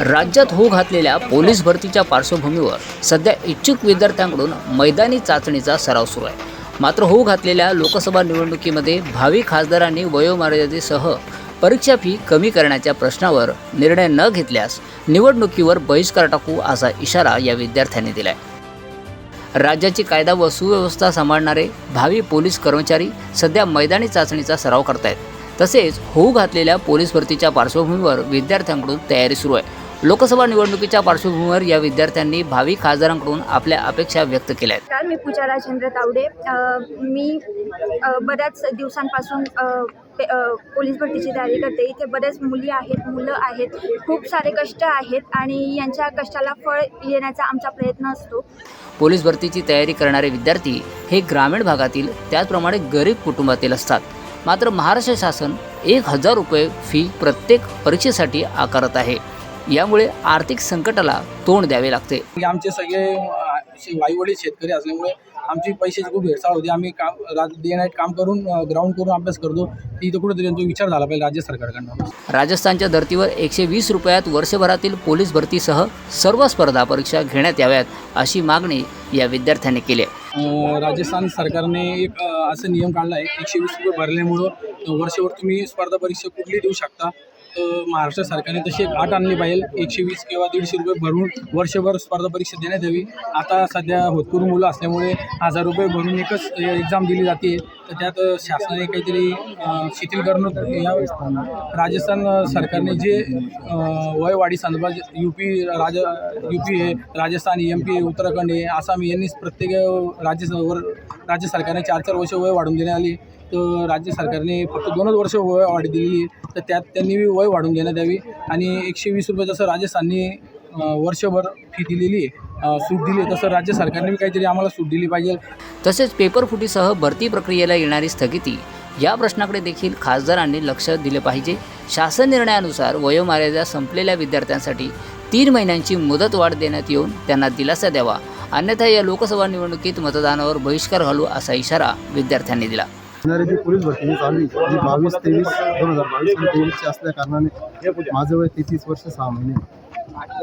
राज्यात होऊ घातलेल्या पोलीस भरतीच्या पार्श्वभूमीवर सध्या इच्छुक विद्यार्थ्यांकडून मैदानी चाचणीचा सराव सुरू आहे. मात्र होऊ घातलेल्या लोकसभा निवडणुकीमध्ये भावी खासदारांनी वयोमर्यादेसह परीक्षा फी कमी करण्याच्या प्रश्नावर निर्णय न घेतल्यास निवडणुकीवर बहिष्कार टाकू असा इशारा या विद्यार्थ्यांनी दिलाय. राज्याची कायदा व सुव्यवस्था सांभाळणारे भावी पोलीस कर्मचारी सध्या मैदानी चाचणीचा सराव करतायत. तसेच होऊ घातलेल्या पोलीस भरतीच्या पार्श्वभूमीवर विद्यार्थ्यांकडून तयारी सुरू आहे. लोकसभा निवडणुकीच्या पार्श्वभूमीवर या विद्यार्थ्यांनी भावी खासदारांकडून आपल्या अपेक्षा व्यक्त केल्या आहेत. मी पूजा राजेंद्र तावडे. मी बऱ्याच दिवसांपासून पोलीस भरतीची तयारी करते. इथे बरेच मुली आहेत मुलं आहेत खूप सारे कष्ट आहेत आणि यांच्या कष्टाला फळ येण्याचा आमचा प्रयत्न असतो. पोलीस भरतीची तयारी करणारे विद्यार्थी हे ग्रामीण भागातील त्याचप्रमाणे गरीब कुटुंबातील असतात. मात्र महाराष्ट्र शासन एक हजार रुपये फी प्रत्येक परीक्षेसाठी आकारत आहे. यामुळे आर्थिक संकटाला तोंड द्यावे लागते. आमचे सगळे आई वडील शेतकरी असल्यामुळे आमची पैशाची खूप भेडसाळ होती. आम्ही काम रात डे नाईट काम करून ग्राउंड करून अभ्यास करतो. ती इथं कुठेतरी तो विचार झाला पाहिजे राज्य सरकारकडनं. राजस्थानच्या धर्तीवर एकशे वीस रुपयात वर्षभरातील पोलीस भरतीसह सर्व स्पर्धा परीक्षा घेण्यात याव्यात अशी मागणी या विद्यार्थ्यांनी केली आहे. राजस्थान सरकारने एक असं नियम काढला आहे. एकशे वीस रुपये भरल्यामुळं वर्षभर तुम्ही स्पर्धा परीक्षा कुठली देऊ शकता? महाराष्ट्र सरकारने तशी एक आठ आणली पाहिजे एकशे वीस किंवा दीडशे रुपये भरून वर्षभर स्पर्धा परीक्षा देण्यात यावी. आता सध्या होतकरू मुलं असल्यामुळे हजार रुपये भरून एकच एक्झाम दिली जाते. तर त्यात शासनाने काहीतरी शिथिल करणं या राजस्थान सरकारने जे वयवाढी संदर्भात U P Raj U P आहे राजस्थान एम पी उत्तराखंड आहे आसाम यांनी प्रत्येक राज्य वर राज्य सरकारने चार चार वर्ष वय वाढून देण्यात आली. तर राज्य सरकारने फक्त दोनच वर्ष वय वाढ दिली. आहे तर त्यात त्यांनी वय वाढून घेण्यात यावी. आणि एकशे वीस रुपये जसं राजस्थानने वर्षभर फी दिलेली आहे सूट दिली तसं राज्य सरकारने बी काहीतरी आम्हाला सूट दिली पाहिजे. तसेच पेपर फुटीसह भरती प्रक्रियेला येणारी स्थगिती या प्रश्नाकडे देखील खासदारांनी लक्ष दिले पाहिजे. शासन निर्णयानुसार वयोमर्यादा संपलेल्या विद्यार्थ्यांसाठी तीन महिन्यांची मुदतवाढ देण्यात येऊन त्यांना दिलासा द्यावा. अन्यथा या लोकसभा निवडणुकीत मतदानावर बहिष्कार घालू असा इशारा विद्यार्थ्यांनी दिला. येणारी जी पोलीस भरती जी चालू जी बावीस तेवीस दोन हजार बावीस आणि तेवीसची असल्या कारणाने माझं वय तेहतीस वर्ष सहा महिने.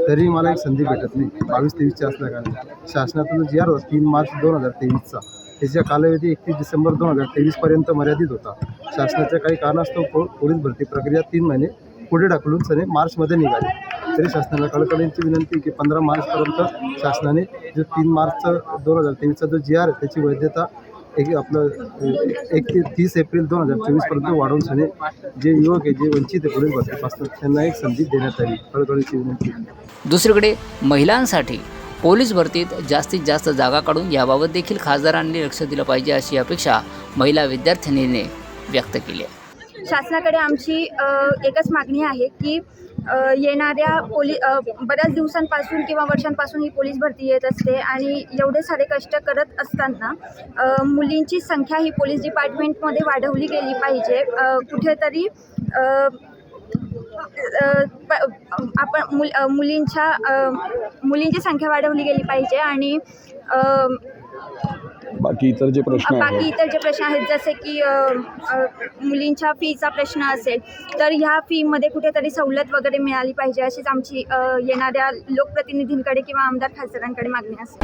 तरी मला एक संधी भेटत नाही बावीस तेवीसची असल्या कारणाने. शासनाचा जो जी आर होता तीन मार्च दोन हजार तेवीसचा त्याच्या कालावधी एकतीस डिसेंबर दोन हजार तेवीसपर्यंत मर्यादित होता. शासनाच्या काही कारणास्तव पो पोलीस भरती प्रक्रिया तीन महिने पुढे ढकलून सने मार्चमध्ये निघाली. तरी शासनाला कळकळींची विनंती की पंधरा मार्चपर्यंत शासनाने जो तीन मार्च दोन हजार तेवीसचा जो जी आर आहे त्याची वैधता एक आपलं एक ते तीस एप्रिल दोन हजार चोवीसपर्यंत वाढवून सने जे युवक आहे जे वंचित आहे पोलीस भरतीपासून त्यांना एक संधी देण्यात आली. कळकळीची विनंती. दुसरीकडे महिलांसाठी पोलीस भरतीत जास्तीत जास्त जागा काढून याबाबत देखील खासदारांनी लक्ष दिलं पाहिजे अशी अपेक्षा महिला विद्यार्थिनीने व्यक्त केली आहे. शासनाकडे आमची एकच मागणी आहे की येणाऱ्या पोली बऱ्याच दिवसांपासून किंवा वर्षांपासून ही पोलीस भरती येत असते आणि एवढे सारे कष्ट करत असताना मुलींची संख्या ही पोलीस डिपार्टमेंटमध्ये वाढवली गेली पाहिजे. कुठेतरी प- आपण मुल मुलींच्या मुलींची संख्या वाढवली गेली पाहिजे आणि बाकी इतर जे प्रश्न बाकी इतर जे प्रश्न आहेत जसे की मुलींच्या फीचा प्रश्न असेल तर ह्या फीमध्ये कुठेतरी सवलत वगैरे मिळाली पाहिजे अशीच आमची येणाऱ्या लोकप्रतिनिधींकडे किंवा आमदार खासदारांकडे मागणी असेल.